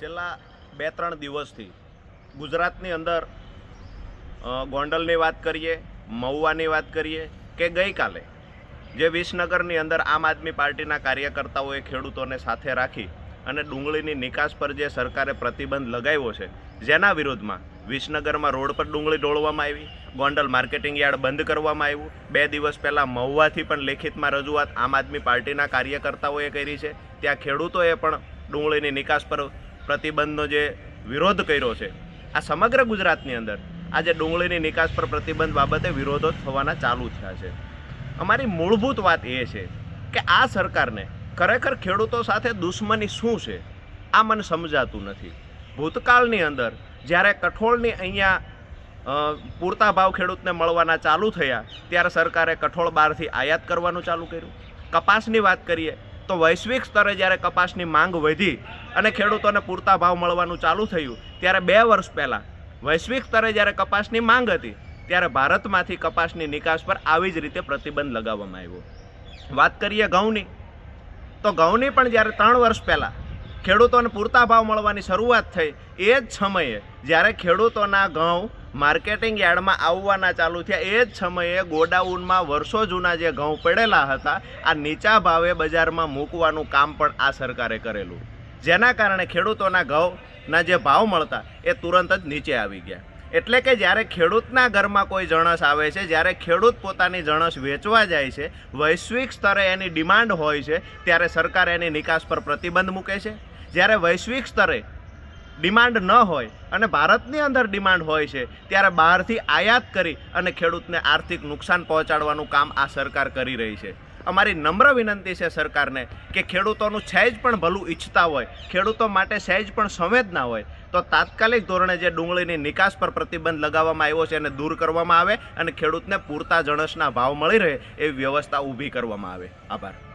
છેલ્લા બે ત્રણ દિવસથી ગુજરાતની અંદર ગોંડલની વાત કરીએ, મહુવાની વાત કરીએ કે ગઈકાલે જે વિસનગરની અંદર આમ આદમી પાર્ટીના કાર્યકર્તાઓએ ખેડૂતોને સાથે રાખી અને ડુંગળીની નિકાસ પર જે સરકારે પ્રતિબંધ લગાવ્યો છે, જેના વિરોધમાં વિસનગરમાં રોડ પર ડુંગળી ઢોળવામાં આવી, ગોંડલ માર્કેટિંગ યાર્ડ બંધ કરવામાં આવ્યું. બે દિવસ પહેલાં મહુવાથી પણ લેખિતમાં રજૂઆત આમ આદમી પાર્ટીના કાર્યકર્તાઓએ કરી છે. ત્યાં ખેડૂતોએ પણ ડુંગળીની નિકાસ પર પ્રતિબંધનો જે વિરોધ કર્યો છે, આ સમગ્ર ગુજરાતની અંદર આજે ડુંગળીની નિકાસ પર પ્રતિબંધ બાબતે વિરોધો થવાના ચાલુ થયા છે. અમારી મૂળભૂત વાત એ છે કે આ સરકારને ખરેખર ખેડૂતો સાથે દુશ્મની શું છે, આ મને સમજાતું નથી. ભૂતકાળની અંદર જ્યારે કઠોળની અહીંયા પૂરતા ભાવ ખેડૂતને મળવાના ચાલુ થયા, ત્યારે સરકારે કઠોળ બહારથી આયાત કરવાનું ચાલુ કર્યું. કપાસની વાત કરીએ તો વૈશ્વિક સ્તરે જ્યારે કપાસની માંગ વધી અને ખેડૂતોને પૂરતા ભાવ મળવાનું ચાલુ થયું, ત્યારે બે વર્ષ પહેલાં વૈશ્વિક સ્તરે જ્યારે કપાસની માંગ હતી, ત્યારે ભારતમાંથી કપાસની નિકાસ પર આવી જ રીતે પ્રતિબંધ લગાવવામાં આવ્યો. વાત કરીએ ઘઉંની, તો ઘઉંની પણ જ્યારે ત્રણ વર્ષ પહેલાં ખેડૂતોને પૂરતા ભાવ મળવાની શરૂઆત થઈ એ જ સમયે જ્યારે ખેડૂતોના ઘઉં માર્કેટિંગ યાર્ડમાં આવવાના ચાલુ થયા, એ જ સમયે ગોડાઉનમાં વર્ષો જૂના જે ઘઉં પડેલા હતા, આ નીચા ભાવે બજારમાં મૂકવાનું કામ પણ આ સરકારે કરેલું. જેના કારણે ખેડૂતોના ઘઉંના જે ભાવ મળતા, એ તુરંત જ નીચે આવી ગયા. એટલે કે જ્યારે ખેડૂતના ઘરમાં કોઈ જણસ આવે છે, જ્યારે ખેડૂત પોતાની જણસ વેચવા જાય છે, વૈશ્વિક સ્તરે એની ડિમાન્ડ હોય છે, ત્યારે સરકાર એની નિકાસ પર પ્રતિબંધ મૂકે છે. જ્યારે વૈશ્વિક સ્તરે ડિમાન્ડ ન હોય અને ભારતની અંદર ડિમાન્ડ હોય છે, ત્યારે બહારથી આયાત કરી અને ખેડૂતને આર્થિક નુકસાન પહોંચાડવાનું કામ આ સરકાર કરી રહી છે. અમારી નમ્ર વિનંતી છે સરકારને કે ખેડૂતોનું સહેજ પણ ભલું ઈચ્છતા હોય, ખેડૂતો માટે સહેજ પણ સંવેદના હોય, તો તાત્કાલિક ધોરણે જે ડુંગળીની નિકાસ પર પ્રતિબંધ લગાવવામાં આવ્યો છે એને દૂર કરવામાં આવે અને ખેડૂતને પૂરતા જણસના ભાવ મળી રહે એવી વ્યવસ્થા ઊભી કરવામાં આવે. આભાર.